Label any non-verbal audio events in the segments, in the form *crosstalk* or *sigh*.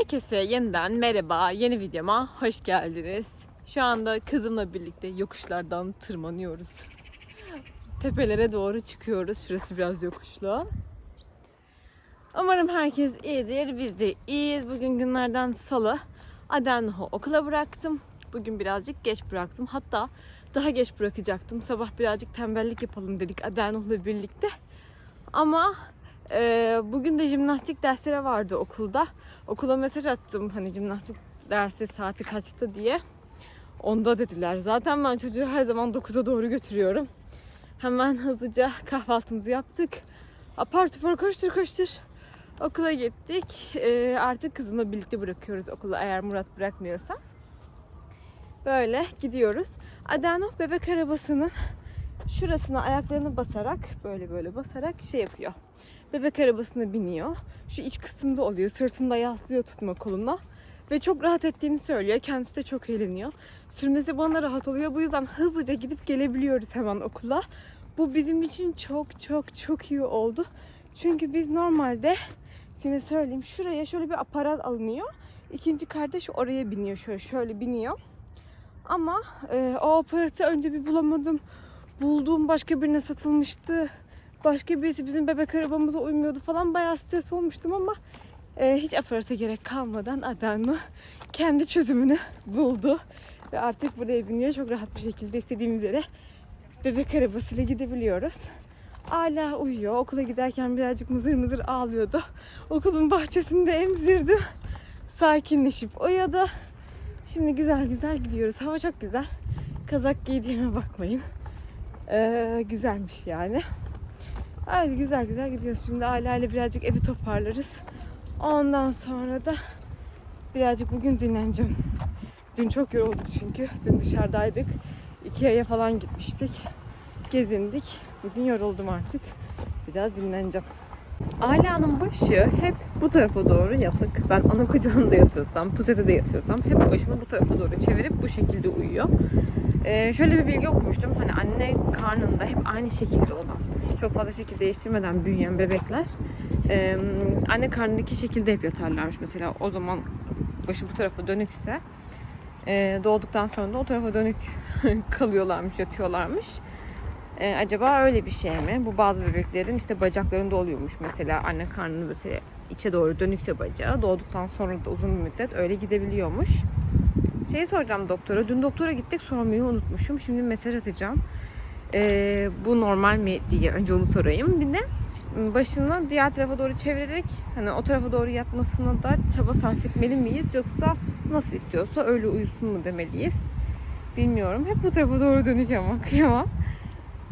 Herkese yeniden merhaba, yeni videoma hoş geldiniz. Şu anda kızımla birlikte yokuşlardan tırmanıyoruz. Tepelere doğru çıkıyoruz. Şurası biraz yokuşlu. Umarım herkes iyidir. Biz de iyiyiz. Bugün günlerden salı. Adenho okula bıraktım. Bugün birazcık geç bıraktım. Hatta daha geç bırakacaktım. Sabah birazcık tembellik yapalım dedik Adenho'la birlikte. Ama e, bugün de jimnastik dersleri vardı okulda. Okula mesaj attım hani jimnastik dersi saati kaçta diye. Onda dediler. Zaten ben çocuğu her zaman 9'a doğru götürüyorum. Hemen hızlıca kahvaltımızı yaptık. Apar topar koştur koştur. Okula gittik. Ee, artık kızımla birlikte bırakıyoruz okula eğer Murat bırakmıyorsa. Böyle gidiyoruz. Adano bebek arabasının şurasına ayaklarını basarak böyle böyle basarak şey yapıyor. Bebek arabasına biniyor. Şu iç kısımda oluyor. Sırtında yaslıyor tutma koluna. Ve çok rahat ettiğini söylüyor. Kendisi de çok eğleniyor. Sürmesi bana rahat oluyor. Bu yüzden hızlıca gidip gelebiliyoruz hemen okula. Bu bizim için çok çok çok iyi oldu. Çünkü biz normalde size söyleyeyim şuraya şöyle bir aparat alınıyor. İkinci kardeş oraya biniyor şöyle şöyle biniyor. Ama e, o aparatı önce bir bulamadım. Bulduğum başka birine satılmıştı. Başka birisi bizim bebek arabamıza uymuyordu falan. Bayağı stres olmuştum ama e, hiç aparata gerek kalmadan Adano kendi çözümünü buldu. Ve artık buraya biniyor. Çok rahat bir şekilde istediğimiz yere bebek arabasıyla gidebiliyoruz. Hala uyuyor. Okula giderken birazcık mızır mızır ağlıyordu. Okulun bahçesinde emzirdim. Sakinleşip uyudu. Şimdi güzel güzel gidiyoruz. Hava çok güzel. Kazak giydiğime bakmayın. Ee, güzelmiş yani. Öyle güzel güzel gidiyoruz. Şimdi aileyle birazcık evi toparlarız. Ondan sonra da birazcık bugün dinleneceğim. Dün çok yorulduk çünkü. Dün dışarıdaydık. Ikea'ya falan gitmiştik. Gezindik. Bugün yoruldum artık. Biraz dinleneceğim. Alanın başı hep bu tarafa doğru yatık. Ben ana kucağında yatırsam, pusete de yatırsam hep başını bu tarafa doğru çevirip bu şekilde uyuyor. Ee, şöyle bir bilgi okumuştum. Hani anne karnında hep aynı şekilde olan, çok fazla şekil değiştirmeden büyüyen bebekler e, anne karnındaki şekilde hep yatarlarmış. Mesela o zaman başı bu tarafa dönükse e, doğduktan sonra da o tarafa dönük *laughs* kalıyorlarmış, yatıyorlarmış. Ee, acaba öyle bir şey mi? Bu bazı bebeklerin işte bacaklarında oluyormuş mesela anne karnını böyle içe doğru dönükse bacağı doğduktan sonra da uzun bir müddet öyle gidebiliyormuş. Şeyi soracağım doktora. Dün doktora gittik sormayı unutmuşum. Şimdi mesaj atacağım. Ee, bu normal mi diye önce onu sorayım. Bir de başını diğer tarafa doğru çevirerek hani o tarafa doğru yatmasına da çaba sarf etmeli miyiz yoksa nasıl istiyorsa öyle uyusun mu demeliyiz? Bilmiyorum. Hep bu tarafa doğru dönük ama *laughs* kıyamam.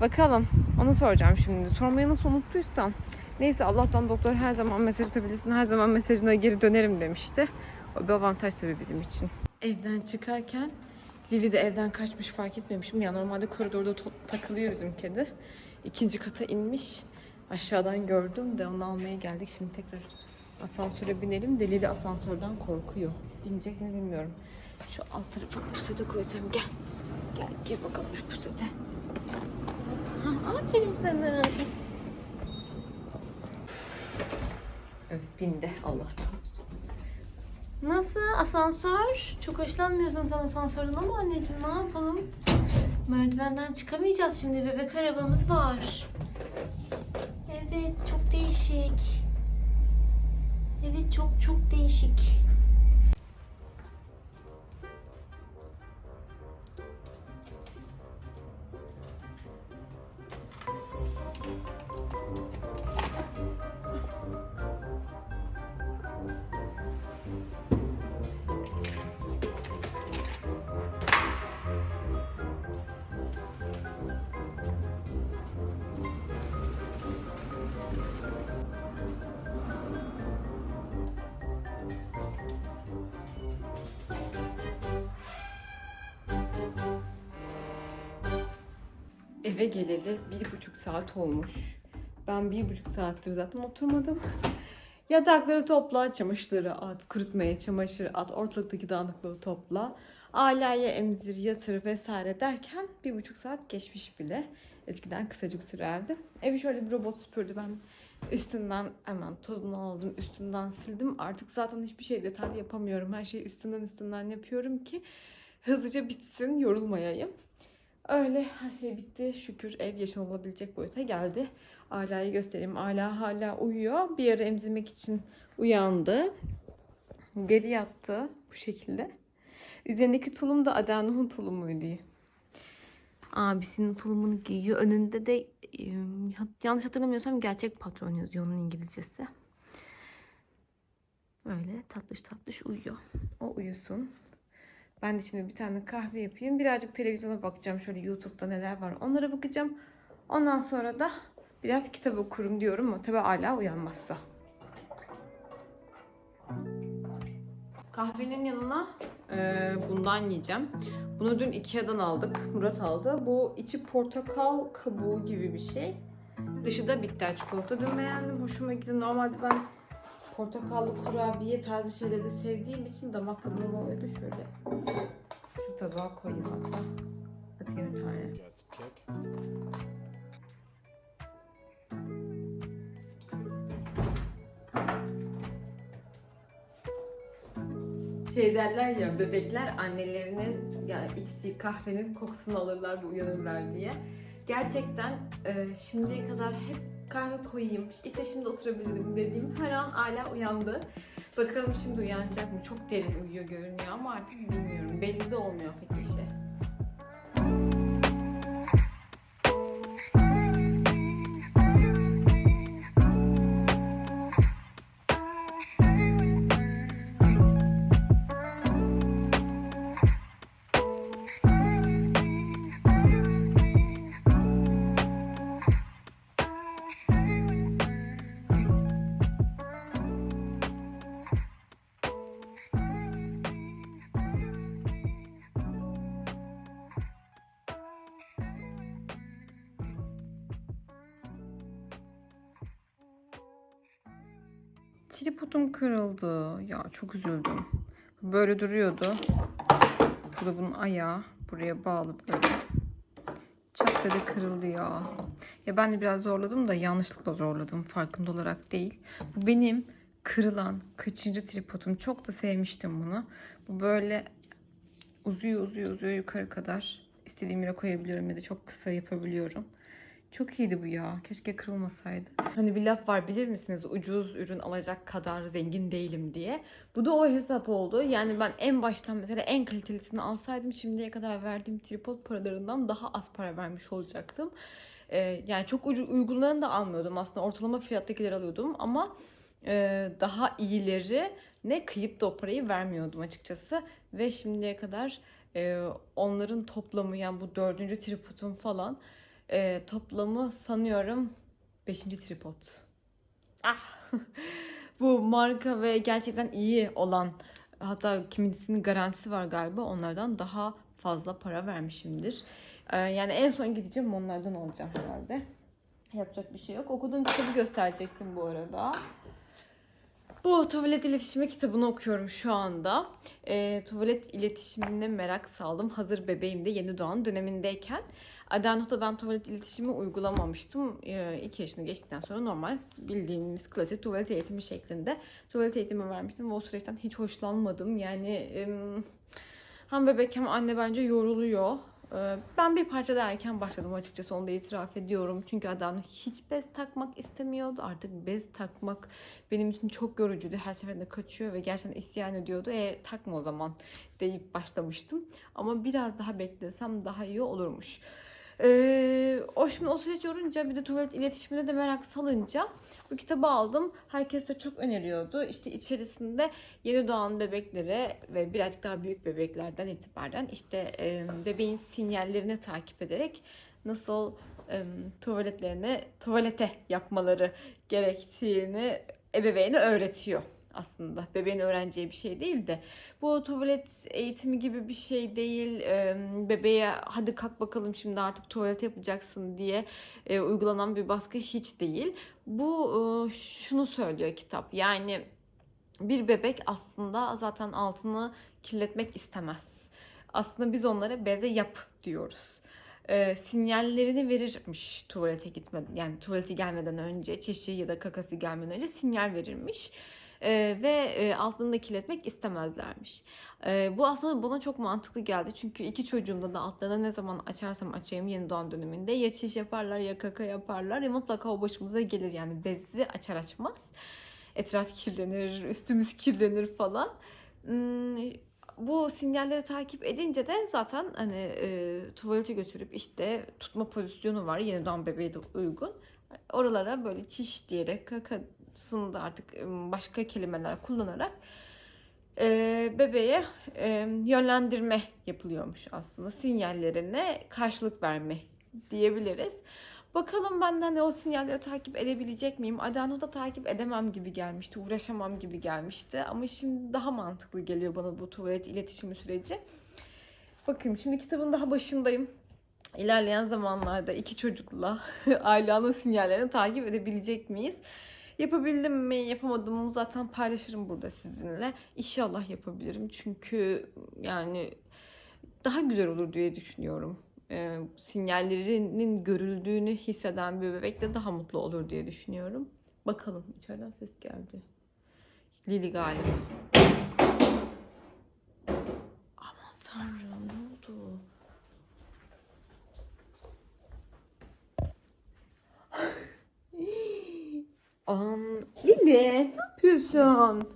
Bakalım. Onu soracağım şimdi. Sormayı nasıl unuttuysam. Neyse Allah'tan doktor her zaman mesaj atabilirsin. Her zaman mesajına geri dönerim demişti. O bir avantaj tabii bizim için. Evden çıkarken Lili de evden kaçmış fark etmemişim. Ya normalde koridorda takılıyor bizim kedi. İkinci kata inmiş. Aşağıdan gördüm de onu almaya geldik. Şimdi tekrar asansöre binelim. De Lili asansörden korkuyor. Binecek mi bilmiyorum. Şu alt tarafa pusete koysam gel. Gel gir bakalım şu pusete. Ha, Aferin sana. Evet bindi Allah'tan. Nasıl asansör? Çok hoşlanmıyorsun sen asansörden ama anneciğim ne yapalım? Merdivenden çıkamayacağız şimdi bebek arabamız var. Evet çok değişik. Evet çok çok değişik. Eve geleli bir buçuk saat olmuş. Ben bir buçuk saattir zaten oturmadım. *laughs* Yatakları topla, çamaşırları at, kurutmaya çamaşır at, ortalıktaki dağınıklığı topla. Alaya emzir, yatır vesaire derken bir buçuk saat geçmiş bile. Eskiden kısacık sürerdi. Evi şöyle bir robot süpürdü ben Üstünden hemen tozunu aldım, üstünden sildim. Artık zaten hiçbir şey detaylı yapamıyorum. Her şeyi üstünden üstünden yapıyorum ki hızlıca bitsin, yorulmayayım. Öyle her şey bitti. Şükür ev yaşanılabilecek boyuta geldi. Ala'yı göstereyim. Ala hala uyuyor. Bir ara emzirmek için uyandı. Geri yattı bu şekilde. Üzerindeki tulum da Adenuh'un tulumuydu. Abisinin tulumunu giyiyor. Önünde de e, yanlış hatırlamıyorsam gerçek patron yazıyor onun İngilizcesi. Öyle tatlış tatlış uyuyor. O uyusun. Ben de şimdi bir tane kahve yapayım. Birazcık televizyona bakacağım. Şöyle YouTube'da neler var onlara bakacağım. Ondan sonra da biraz kitap okurum diyorum ama tabii hala uyanmazsa. Kahvenin yanına e, bundan yiyeceğim. Bunu dün Ikea'dan aldık. Murat aldı. Bu içi portakal kabuğu gibi bir şey. Dışı da bitter çikolata. Dün beğendim. Hoşuma gitti. Normalde ben portakallı kurabiye tarzı şeyleri de sevdiğim için damak tadıma oluyordu. Şöyle şu tabağa koyayım hatta. Atayım bir tane. Şey derler ya bebekler annelerinin ya içtiği kahvenin kokusunu alırlar ve uyanırlar diye. Gerçekten e, şimdiye kadar hep kahve koyayım, işte şimdi oturabilirim dediğim her an hala uyandı. Bakalım şimdi uyanacak mı? Çok derin uyuyor görünüyor ama artık bilmiyorum. Belli de olmuyor pek bir şey. Tripodum kırıldı. Ya çok üzüldüm. Böyle duruyordu. Bu da bunun ayağı. Buraya bağlı böyle. Çat dedi kırıldı ya. Ya ben de biraz zorladım da yanlışlıkla zorladım. Farkında olarak değil. Bu benim kırılan kaçıncı tripodum. Çok da sevmiştim bunu. Bu böyle uzuyor uzuyor uzuyor yukarı kadar. İstediğim yere koyabiliyorum ya da çok kısa yapabiliyorum. Çok iyiydi bu ya. Keşke kırılmasaydı. Hani bir laf var bilir misiniz? Ucuz ürün alacak kadar zengin değilim diye. Bu da o hesap oldu. Yani ben en baştan mesela en kalitelisini alsaydım şimdiye kadar verdiğim tripod paralarından daha az para vermiş olacaktım. Ee, yani çok ucu uygunlarını da almıyordum aslında. Ortalama fiyattakileri alıyordum ama e, daha iyileri ne kıyıp da o parayı vermiyordum açıkçası. Ve şimdiye kadar e, onların toplamı yani bu dördüncü tripodum falan e, toplamı sanıyorum 5. tripod. Ah! *laughs* Bu marka ve gerçekten iyi olan hatta kimisinin garantisi var galiba onlardan daha fazla para vermişimdir. E, yani en son gideceğim onlardan alacağım herhalde. Yapacak bir şey yok. Okuduğum kitabı gösterecektim bu arada. Bu tuvalet iletişimi kitabını okuyorum şu anda. E, tuvalet iletişimine merak saldım. Hazır bebeğim de yeni doğan dönemindeyken. Adenot'ta ben tuvalet iletişimi uygulamamıştım. 2 yaşını geçtikten sonra normal bildiğimiz klasik tuvalet eğitimi şeklinde tuvalet eğitimi vermiştim ve o süreçten hiç hoşlanmadım. Yani em, hem bebek hem anne bence yoruluyor. Ee, Ben bir parça da erken başladım açıkçası onu da itiraf ediyorum. Çünkü Adano hiç bez takmak istemiyordu. Artık bez takmak benim için çok yorucuydu. Her seferinde kaçıyor ve gerçekten isyan ediyordu. E takma o zaman deyip başlamıştım. Ama biraz daha beklesem daha iyi olurmuş. Ee, o şimdi o süreç yorunca bir de tuvalet iletişimine de merak salınca bu kitabı aldım. Herkes de çok öneriyordu. İşte içerisinde yeni doğan bebeklere ve birazcık daha büyük bebeklerden itibaren işte e, bebeğin sinyallerini takip ederek nasıl e, tuvaletlerine tuvalete yapmaları gerektiğini ebeveyne öğretiyor aslında. Bebeğin öğreneceği bir şey değil de bu tuvalet eğitimi gibi bir şey değil. Bebeğe hadi kalk bakalım şimdi artık tuvalet yapacaksın diye e, uygulanan bir baskı hiç değil. Bu e, şunu söylüyor kitap. Yani bir bebek aslında zaten altını kirletmek istemez. Aslında biz onlara beze yap diyoruz. e, sinyallerini verirmiş tuvalete gitmeden yani tuvalete gelmeden önce çişi ya da kakası gelmeden önce sinyal verirmiş. E, ve e, altlarını kirletmek istemezlermiş. E, bu aslında bana çok mantıklı geldi. Çünkü iki çocuğumda da altlarını ne zaman açarsam açayım yeni doğan döneminde ya çiş yaparlar ya kaka yaparlar ya mutlaka o başımıza gelir. Yani bezi açar açmaz. Etraf kirlenir, üstümüz kirlenir falan. Hmm, bu sinyalleri takip edince de zaten hani e, tuvalete götürüp işte tutma pozisyonu var yeni doğan bebeğe de uygun. Oralara böyle çiş diyerek kakasını da artık e, başka kelimeler kullanarak e, bebeğe e, yönlendirme yapılıyormuş aslında. Sinyallerine karşılık verme diyebiliriz. Bakalım ben de hani o sinyalleri takip edebilecek miyim? Adano da takip edemem gibi gelmişti. Uğraşamam gibi gelmişti. Ama şimdi daha mantıklı geliyor bana bu tuvalet iletişimi süreci. Bakayım şimdi kitabın daha başındayım. İlerleyen zamanlarda iki çocukla *laughs* ailenin sinyallerini takip edebilecek miyiz? Yapabildim mi, yapamadım mı zaten paylaşırım burada sizinle. İnşallah yapabilirim çünkü yani daha güzel olur diye düşünüyorum. Ee, sinyallerinin görüldüğünü hisseden bir bebek de daha mutlu olur diye düşünüyorum. Bakalım içeriden ses geldi. Lili galiba. Aman tanrım ne oldu? Ne yapıyorsun?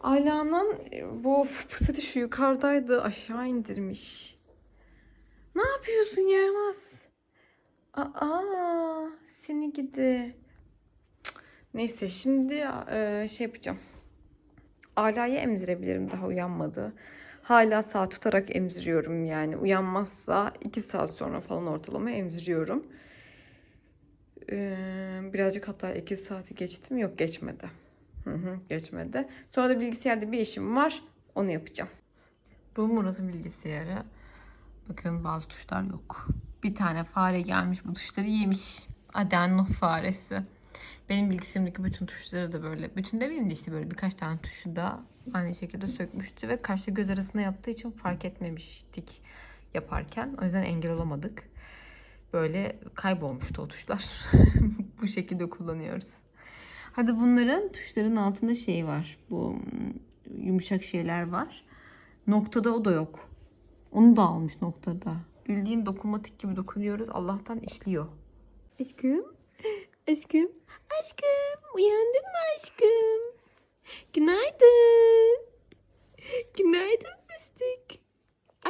Ayla'nın e, bu fırsatı şu yukarıdaydı aşağı indirmiş. Ne yapıyorsun yaramaz? Aa seni gidi. Neyse şimdi e, şey yapacağım. Ala'yı emzirebilirim daha uyanmadı. Hala saat tutarak emziriyorum yani. Uyanmazsa 2 saat sonra falan ortalama emziriyorum. Birazcık hatta 2 saati geçti mi? Yok geçmedi. Hı hı, geçmedi. Sonra da bilgisayarda bir işim var. Onu yapacağım. Bu Murat'ın bilgisayarı. Bakın bazı tuşlar yok. Bir tane fare gelmiş bu tuşları yemiş. Adeno faresi. Benim bilgisayarımdaki bütün tuşları da böyle. Bütün demeyeyim de işte böyle birkaç tane tuşu da aynı şekilde sökmüştü. Ve kaşla göz arasında yaptığı için fark etmemiştik yaparken. O yüzden engel olamadık. Böyle kaybolmuştu o tuşlar. *laughs* bu şekilde kullanıyoruz. Hadi bunların tuşların altında şey var. Bu mm, yumuşak şeyler var. Noktada o da yok. Onu da almış noktada. Bildiğin dokunmatik gibi dokunuyoruz. Allah'tan işliyor. Aşkım. *gasps* Aşkım. Aşkım. Uyandın mı aşkım? Günaydın. Günaydın.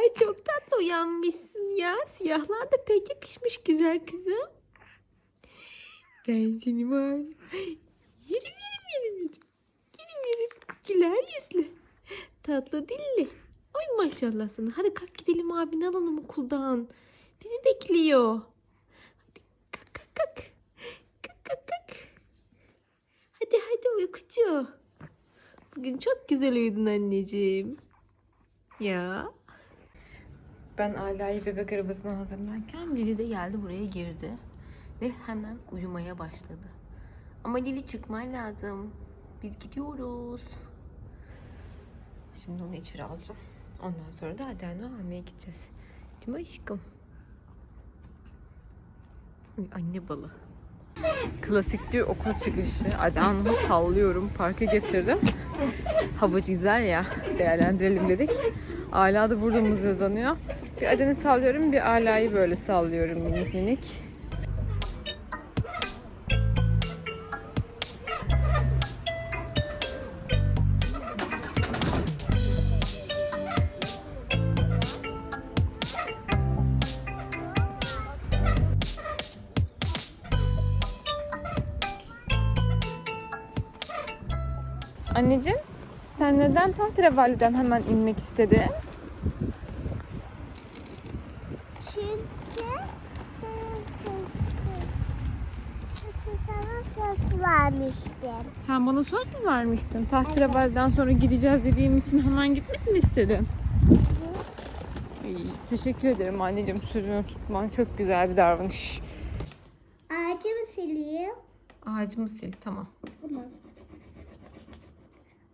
Ay çok tatlı uyanmışsın ya. Siyahlar da pek yakışmış güzel kızım. Ben var. Yerim yerim yerim yerim. Yerim yerim. Güler yüzlü. Tatlı dilli. Ay maşallah sana. Hadi kalk gidelim abini alalım okuldan. Bizi bekliyor. Hadi kalk kalk kalk. Kalk kalk kalk. Hadi hadi uykucu. Bugün çok güzel uyudun anneciğim. Ya. Ben Aila'yı bebek arabasına hazırlarken Lili de geldi buraya girdi. Ve hemen uyumaya başladı. Ama Lili çıkman lazım. Biz gidiyoruz. Şimdi onu içeri alacağım. Ondan sonra da Adem'le almaya gideceğiz. Değil mi aşkım? Ay, Anne balı. Klasik bir okul çıkışı. Adem'le sallıyorum. Parka getirdim. Hava güzel ya. Değerlendirelim dedik. Ala da burada mızırdanıyor. Bir Adem'i sallıyorum. Bir Ala'yı böyle sallıyorum minik minik. Anneciğim, sen neden tahterevaliden hemen inmek istedin? Çünkü senin sözün. Çünkü sana söz vermiştim. Sen bana söz mü vermiştin? Tahterevaliden sonra gideceğiz dediğim için hemen gitmek mi istedin? Ay, teşekkür ederim anneciğim. Sözünü tutman çok güzel bir davranış. Ağacı mı sileyim? Ağacımı sil, tamam. Tamam.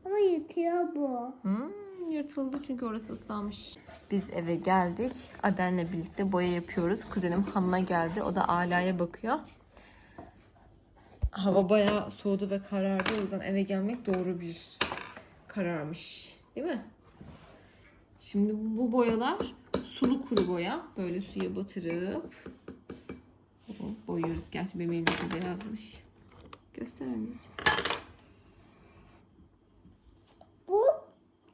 Ama yutuyor bu. Hmm, yırtıldı çünkü orası ıslanmış. Biz eve geldik. Aden'le birlikte boya yapıyoruz. Kuzenim Hanna geldi. O da Ala'ya bakıyor. Hava bayağı soğudu ve karardı. O yüzden eve gelmek doğru bir kararmış. Değil mi? Şimdi bu boyalar sulu kuru boya. Böyle suya batırıp boyuyoruz. Gerçi benim elimde de yazmış. Göster anneciğim. Bu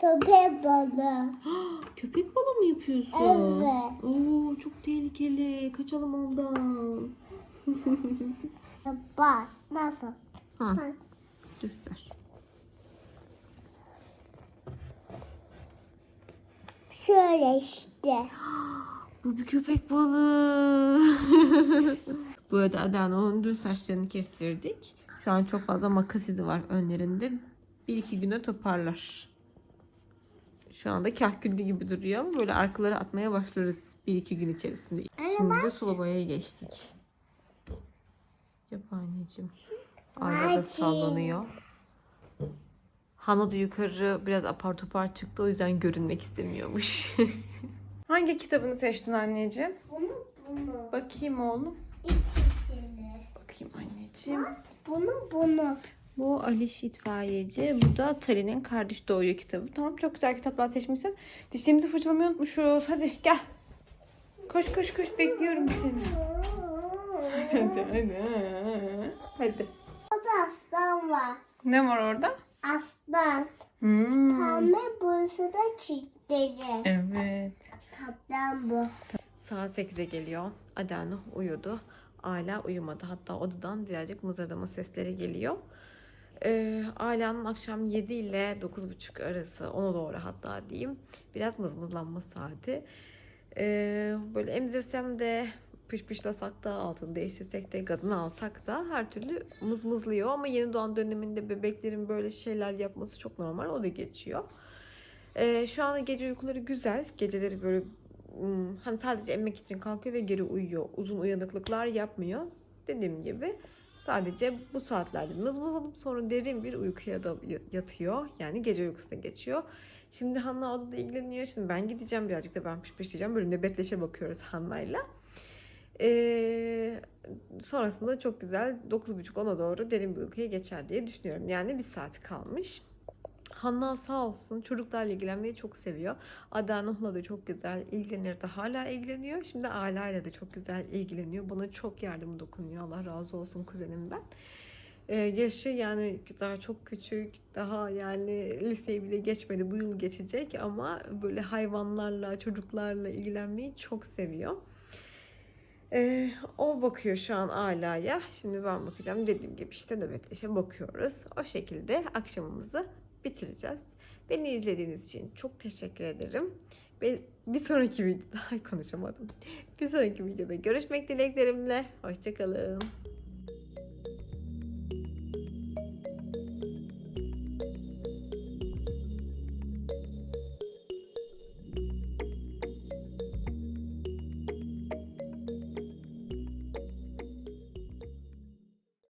köpek balığı. *gasps* Köpek balığı mı yapıyorsun? Evet. Oo, çok tehlikeli. Kaçalım ondan. *laughs* Bak nasıl? Ha, Bak. göster. Şöyle işte. *gasps* Bu bir köpek balığı. *laughs* Bu arada Adano'nun dün saçlarını kestirdik. Şu an çok fazla makas izi var önlerinde. Bir iki güne toparlar. Şu anda kahküllü gibi duruyor ama böyle arkaları atmaya başlarız bir iki gün içerisinde. Şimdi de sulu boyaya geçtik. Yap anneciğim. Ayla da Hadi. sallanıyor. Hana da yukarı biraz apar topar çıktı o yüzden görünmek istemiyormuş. *laughs* Hangi kitabını seçtin anneciğim? Bunu bunu. Bakayım oğlum. İkisini. Bakayım anneciğim. Bunu bunu. Bu Aliş İtfaiyeci. Bu da Tali'nin Kardeş Doğuyor kitabı. Tamam çok güzel kitaplar seçmişsin. Dişlerimizi fırçalamayı unutmuşuz. Hadi gel. Koş koş koş bekliyorum seni. Hadi hadi. Hadi. Orada aslan var. Ne var orada? Aslan. Hmm. Pembe burası da çiftleri. Evet. Kaptan bu. Saat 8'e geliyor. Adana uyudu. Ala uyumadı. Hatta odadan birazcık mızırdama sesleri geliyor. Ee, Ala'nın akşam 7 ile 9.30 arası ona doğru hatta diyeyim. Biraz mızmızlanma saati. Ee, böyle emzirsem de pışpışlasak da altını değiştirsek de gazını alsak da her türlü mızmızlıyor ama yeni doğan döneminde bebeklerin böyle şeyler yapması çok normal o da geçiyor. Ee, şu anda gece uykuları güzel. Geceleri böyle hmm, hani sadece emmek için kalkıyor ve geri uyuyor. Uzun uyanıklıklar yapmıyor. Dediğim gibi sadece bu saatlerde mızmızlanıp sonra derin bir uykuya da yatıyor. Yani gece uykusuna geçiyor. Şimdi Hanna odada ilgileniyor. Şimdi ben gideceğim birazcık da ben pişpişleyeceğim. Böyle nöbetleşe bakıyoruz Hanna'yla. Ee, sonrasında çok güzel 9.30-10'a doğru derin bir uykuya geçer diye düşünüyorum. Yani bir saat kalmış. Hanna sağ olsun çocuklarla ilgilenmeyi çok seviyor. Adanah'la da çok güzel ilgilenir de hala ilgileniyor. Şimdi Ala ile de çok güzel ilgileniyor. Bana çok yardım dokunuyor. Allah razı olsun kuzenimden. Ee, yaşı yani daha çok küçük, daha yani liseyi bile geçmedi. Bu yıl geçecek ama böyle hayvanlarla, çocuklarla ilgilenmeyi çok seviyor. Ee, o bakıyor şu an Ala'ya. Şimdi ben bakacağım. Dediğim gibi işte nöbetleşe bakıyoruz. O şekilde akşamımızı bitireceğiz. Beni izlediğiniz için çok teşekkür ederim. Ve bir sonraki videoda *laughs* ay konuşamadım. Bir sonraki videoda görüşmek dileklerimle. Hoşçakalın.